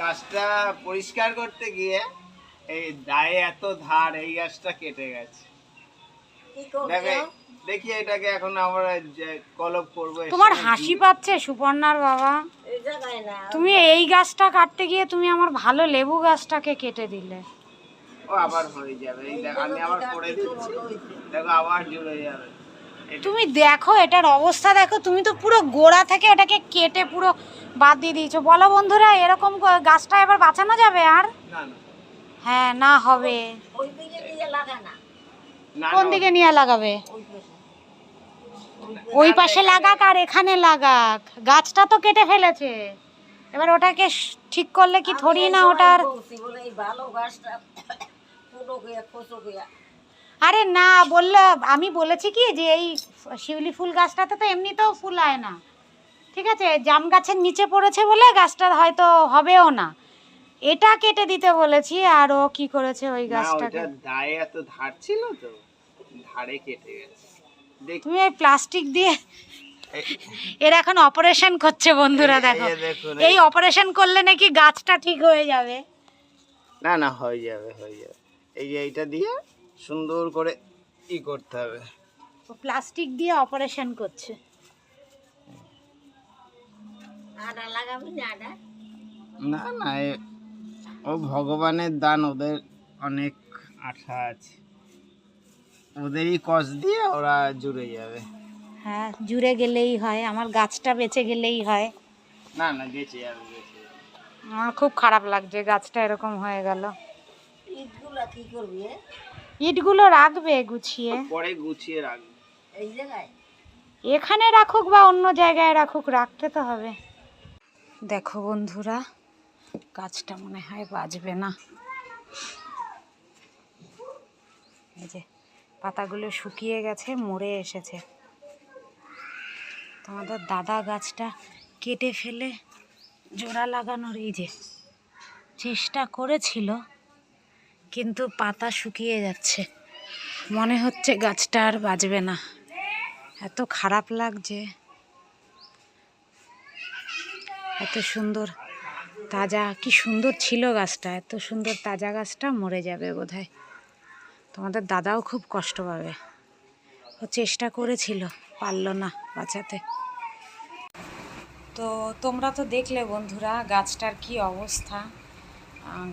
গাছটা পরিষ্কার করতে গিয়ে এই দায়ে এত ধার এই গাছটা কেটে গেছে। কি করবে দেখে এটাকে এখন আমরা কলপ করব তোমার হাসি পাচ্ছে সুপর্ণার বাবা। এই জায়গায় না তুমি এই গাছটা কাটতে গিয়ে তুমি আমার ভালো লেবু গাছটাকে কেটে দিলে। ও আবার হয়ে যাবে। এই দেখ আমি আবার করে দিচ্ছি। দেখো আবার জুড়ে যাবে। তুমি দেখো এটার অবস্থা দেখো তুমি তো পুরো গোড়া থেকে এটাকে কেটে পুরো বাদ দিয়ে দিয়েছ। বলো বন্ধুরা এরকম গাছটা এবার বাঁচানো যাবে আর? না না। হ্যাঁ না হবে। কোন দিকে নিয়ে লাগাবে? ওই পাশে। লাগাক আর এখানে লাগাক। গাছটা তো কেটে ফেলেছে। এবার ওটাকে ঠিক করলে কি থরি না ওটার? ভালো গাছটা ফুটো গিয়া খোসো গিয়া আরে না বললে আমি বলেছি কি যে এই শিউলি ফুল গাছটাতে তো এমনিতেও ফুল হয় না। ঠিক আছে? জাম গাছের নিচে পড়েছে বলে গাছটা হয়তো হবেও না। এটা কেটে দিতে বলেছি আর ও কি করেছে ওই গাছটাকে? দায়ে এত ধার ছিল তো ধারে কেটে গেছে। দেখ তুমি ওই প্লাস্টিক দিয়ে এর এখন অপারেশন করছে বন্ধুরা দেখো। এই এই অপারেশন করলে নাকি গাছটা ঠিক হয়ে যাবে। না না হয়ে যাবে হয়ে যাবে। এই যে এইটা দিয়ে সুন্দর করে ই করতে হবে। ও প্লাস্টিক দিয়ে অপারেশন করছে। আটা লাগাবি না আটা না না এ- ও ভগবানের দান ওদের অনেক আঠা আছে। ওদেরই কষ দিয়ে ওরা জুড়ে যাবে। হ্যাঁ জুড়ে গেলেই হয় আমার গাছটা বেঁচে গেলেই হয়। না না বেঁচে যাবে বেঁচে আমার খুব খারাপ লাগছে গাছটা এরকম হয়ে গেল। ইটগুলা কি করবি? ইটগুলো রাখবে গুছিয়ে। পরে গুছিয়ে রাখবে। এই জায়গায়? এখানে রাখুক বা অন্য জায়গায় রাখুক রাখতে তো হবে। দেখো বন্ধুরা গাছটা মনে হয় বাজবে না। এই যে পাতাগুলো শুকিয়ে গেছে মরে এসেছে। তোমাদের দাদা গাছটা কেটে ফেলে জোড়া লাগানোর এই যে চেষ্টা করেছিল। কিন্তু পাতা শুকিয়ে যাচ্ছে। মনে হচ্ছে গাছটা আর বাঁচবে না। এত খারাপ লাগছে। এত সুন্দর তাজা, কি সুন্দর ছিল গাছটা। এত সুন্দর তাজা গাছটা মরে যাবে বোধহয়। তোমাদের দাদাও খুব কষ্ট পাবে। ও চেষ্টা করেছিল, পারল না বাঁচাতে। তো তোমরা তো দেখলে বন্ধুরা গাছটার কি অবস্থা।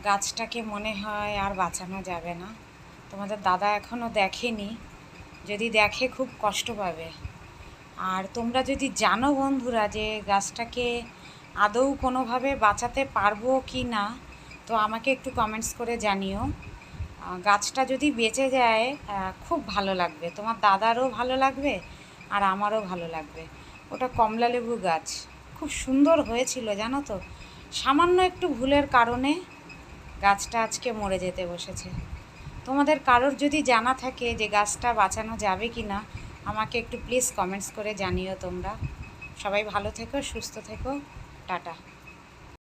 গাছটাকে মনে হয় আর বাঁচানো যাবে না। তোমাদের দাদা এখনও দেখেনি। যদি দেখে খুব কষ্ট পাবে। আর তোমরা যদি জানো বন্ধুরা যে গাছটাকে আদৌ কোনোভাবে বাঁচাতে পারব কি না, তো আমাকে একটু কমেন্টস করে জানিও। গাছটা যদি বেঁচে যায় খুব ভালো লাগবে। তোমার দাদারও ভালো লাগবে আর আমারও ভালো লাগবে। ওটা কমলা লেবু গাছ। খুব সুন্দর হয়েছিল, জানো তো? সামান্য একটু ভুলের কারণে গাছটা আজকে মরে যেতে বসেছে। তোমাদের কারোর যদি জানা থাকে যে গাছটা বাঁচানো যাবে কি না আমাকে একটু প্লিজ কমেন্টস করে জানিও তোমরা। সবাই ভালো থেকো, সুস্থ থেকো। টাটা।